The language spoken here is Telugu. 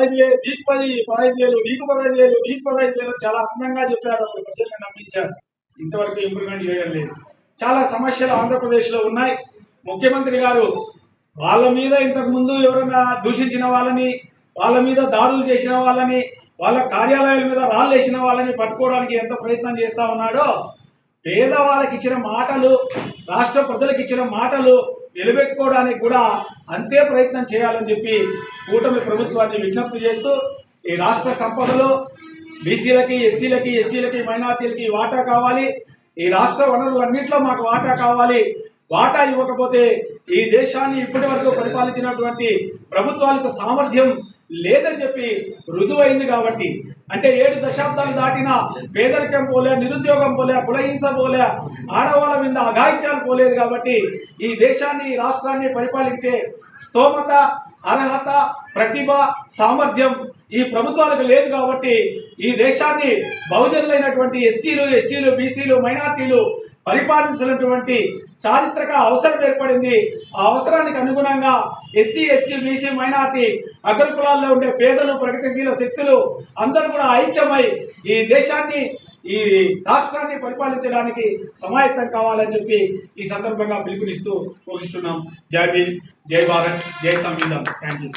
పదహైదు వేలు నీకు పది పదహైదు వేలు నీకు పదహైదు వేలు నీకు పదహైదు వేలు చాలా అందంగా చెప్పారు అప్పుడు ప్రజలను నమ్మించారు. ఇంతవరకు ఇంప్లిమెంట్ చేయడం లేదు. చాలా సమస్యలు ఆంధ్రప్రదేశ్లో ఉన్నాయి. ముఖ్యమంత్రి గారు వాళ్ళ మీద ఇంతకు ముందు ఎవరైనా దూషించిన వాళ్ళని వాళ్ళ మీద దాడులు చేసిన వాళ్ళని వాళ్ళ కార్యాలయాల మీద రాళ్ళు వేసిన వాళ్ళని పట్టుకోవడానికి ఎంత ప్రయత్నం చేస్తా ఉన్నాడో పేదవాళ్ళకి ఇచ్చిన మాటలు రాష్ట్ర ప్రజలకు ఇచ్చిన మాటలు నిలబెట్టుకోవడానికి కూడా అంతే ప్రయత్నం చేయాలని చెప్పి కూటమి ప్రభుత్వాన్ని విజ్ఞప్తి చేస్తూ ఈ రాష్ట్ర సంపదలో బీసీలకి ఎస్సీలకి ఎస్టీలకి మైనార్టీలకి వాటా కావాలి. ఈ రాష్ట్ర వనరులన్నింటిలో మాకు వాటా కావాలి. వాటా ఇవ్వకపోతే ఈ దేశాన్ని ఇప్పటి వరకు పరిపాలించినటువంటి ప్రభుత్వాలకు సామర్థ్యం లేదని చెప్పి రుజువైంది కాబట్టి అంటే ఏడు దశాబ్దాలు దాటిన పేదరికం పోలే నిరుద్యోగం పోలే కులహింస పోలే ఆడవాళ్ళ మీద అఘాయిత్యాలు పోలేదు కాబట్టి ఈ దేశాన్ని రాష్ట్రాన్ని పరిపాలించే స్తోమత అర్హత ప్రతిభ సామర్థ్యం ఈ ప్రభుత్వాలకు లేదు కాబట్టి ఈ దేశాన్ని బహుజనులైనటువంటి ఎస్సీలు ఎస్టీలు బీసీలు మైనార్టీలు పరిపాలించినటువంటి చారిత్రక అవసరం ఏర్పడింది. ఆ అవసరానికి అనుగుణంగా ఎస్సీ ఎస్టీ బీసీ మైనార్టీ అగ్రకులాల్లో ఉండే పేదలు ప్రగతిశీల శక్తులు అందరూ కూడా ఐక్యమై ఈ దేశాన్ని ఈ రాష్ట్రాన్ని పరిపాలించడానికి సమాయత్తం కావాలని చెప్పి ఈ సందర్భంగా పిలుపునిస్తూ ముగిస్తున్నాం జై భీమ్ జై భారత్ జై సంవిధాన్. Thank you